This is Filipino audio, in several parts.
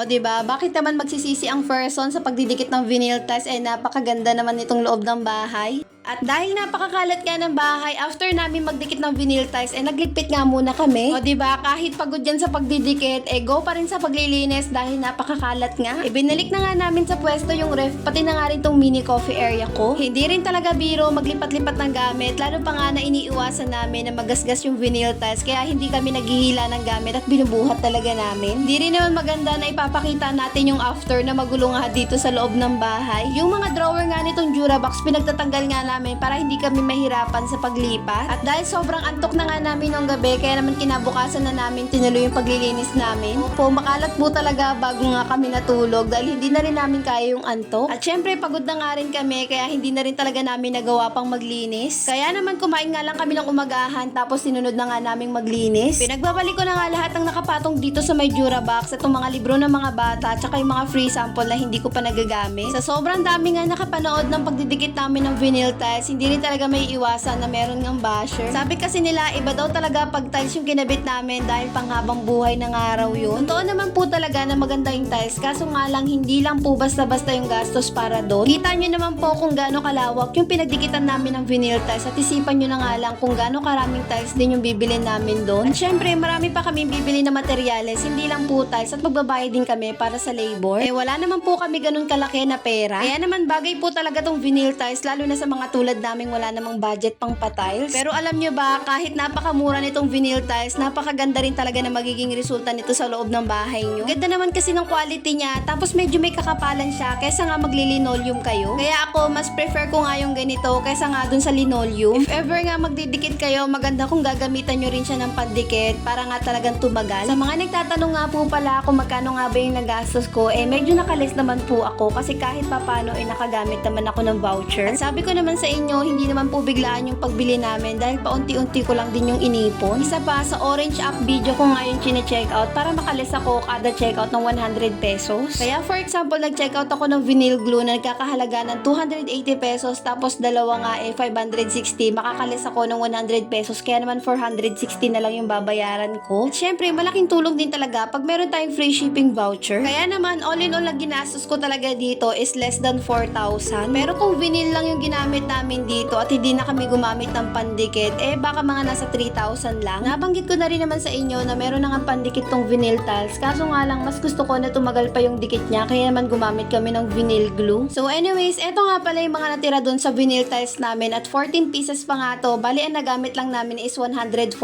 O, di ba? Bakit naman magsisisi ang person sa pagdidikit ng vinyl tiles? Eh, napakaganda naman nitong loob ng bahay. At dahil napakakalat nga ng bahay, after namin magdikit ng vinyl tiles, eh nagligpit nga muna kami. O ba kahit pagod yan sa pagdidikit, eh go pa rin sa paglilinis dahil napakakalat nga. Eh binalik na nga namin sa pwesto yung ref, pati na nga rin tong mini coffee area ko. Hindi rin talaga biro maglipat-lipat ng gamit, lalo pa nga na iniiwasan namin na magasgas yung vinyl tiles, kaya hindi kami naghihila ng gamit at binubuhat talaga namin. Hindi rin naman maganda na ipapakita natin yung after na magulo nga dito sa loob ng bahay. Yung mga drawer nga nitong Durabox, pinagtatanggal nga namin para hindi kami mahirapan sa paglipat. At dahil sobrang antok na nga namin nung gabi, kaya naman kinabukasan na namin tinuloy yung paglilinis namin. Opo, makalat po talaga bago nga kami natulog dahil hindi na rin namin kaya yung antok. At syempre, pagod na nga rin kami kaya hindi na rin talaga namin nagawa pang maglinis. Kaya naman kumain nga lang kami ng umagahan tapos sinunod na nga naming maglinis. Pinagbabalik ko na nga lahat ng nakapatong dito sa may Durabox at mga libro ng mga bata at saka yung mga free sample na hindi ko pa nagagamit. Sa sobrang dami nga nakapanood ng pagdidikit namin ng vinyl tiles, hindi rin talaga may iwasan na meron ngang basher. Sabi kasi nila, iba daw talaga pag tiles yung kinabit namin dahil panghabang buhay ng araw yun. Totoo naman po talaga na maganda yung tiles, kaso nga lang hindi lang po basta-basta yung gastos para doon. Kita nyo naman po kung gaano kalawak yung pinagdikitan namin ng vinyl tiles at isipan nyo na nga lang kung gaano karaming tiles din yung bibili namin doon. At syempre, marami pa kami bibili na materyales, hindi lang po tiles at magbabayad din kami para sa labor. Eh wala naman po kami ganun kalaki na pera. Kaya naman bagay po talaga tong vinyl tiles lalo na sa mga tulad naming wala namang budget pang pa-tiles. Pero alam nyo ba, kahit napakamura nitong vinyl tiles, napakaganda rin talaga na magiging resulta nito sa loob ng bahay nyo. Ganda naman kasi ng quality niya, tapos medyo may kakapalan siya kaysa nga maglilinoleum kayo. Kaya ako, mas prefer ko nga yung ganito kaysa nga dun sa linoleum. If ever nga magdidikit kayo, maganda kung gagamitan nyo rin siya ng pandikit para nga talagang tumagal. Sa mga nagtatanong nga po pala kung magkano nga ba yung nagastos ko, eh medyo nakalis naman po ako kasi kahit papano eh nakagamit naman ako ng voucher. At sabi ko naman sa inyo, hindi naman po biglaan yung pagbili namin dahil paunti-unti ko lang din yung inipon. Isa pa, sa Orange app video ko nga yung chine-check out para makalis ako kada checkout ng 100 pesos. Kaya for example, nag-checkout ako ng vinyl glue na nagkakahalaga ng 280 pesos tapos dalawa nga eh 560. Makakalis ako ng 100 pesos kaya naman 460 na lang yung babayaran ko. At syempre, malaking tulong din talaga pag meron tayong free shipping voucher. Kaya naman, all in all na ginastos ko talaga dito is less than 4,000. Pero kung vinyl lang yung ginamit namin dito at hindi na kami gumamit ng pandikit, eh baka mga nasa 3,000 lang. Nabanggit ko na rin naman sa inyo na meron na nga pandikit tong vinyl tiles. Kaso nga lang, mas gusto ko na tumagal pa yung dikit niya. Kaya naman gumamit kami ng vinyl glue. So anyways, eto nga pala yung mga natira dun sa vinyl tiles namin at 14 pieces pa nga to. Bali, ang nagamit lang namin is 149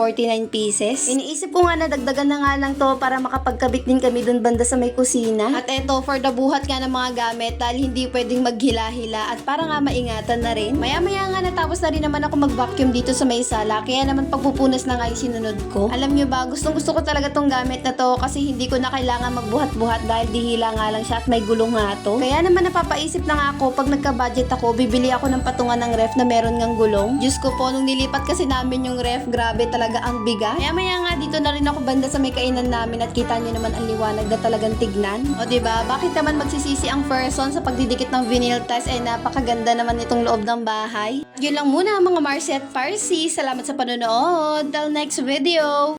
pieces. Iniisip ko nga na dagdagan na nga lang to para makapagkabit din kami dun banda sa may kusina. At eto, for the buhat nga ng mga gamit dahil hindi pwedeng maghila-hila at para nga maingatan na rin. Maya-maya nga natapos na rin naman ako mag-vacuum dito sa may sala kaya naman pagpupunas na nga yung sinunod ko. Alam nyo ba, gustong gusto ko talaga tong gamit na to kasi hindi ko na kailangan magbuhat-buhat dahil dihila nga lang siya at may gulong nga to. Kaya naman napapaisip na nga ako pag nagka-budget ako, bibili ako ng patungan ng ref na meron ngang gulong. Diyos ko po, nung nilipat kasi namin yung ref, grabe talaga ang bigat. Kaya maya nga dito na rin ako banda sa may kainan namin at kita nyo naman ang liwanag na talagang tignan. O ba? Bakit naman magsisisi ang person sa pagdidikit ng vinyl tiles ay napakaganda naman itong loob ng bahay. Yun lang muna mga Marcy at. Salamat sa panonood. Till next video!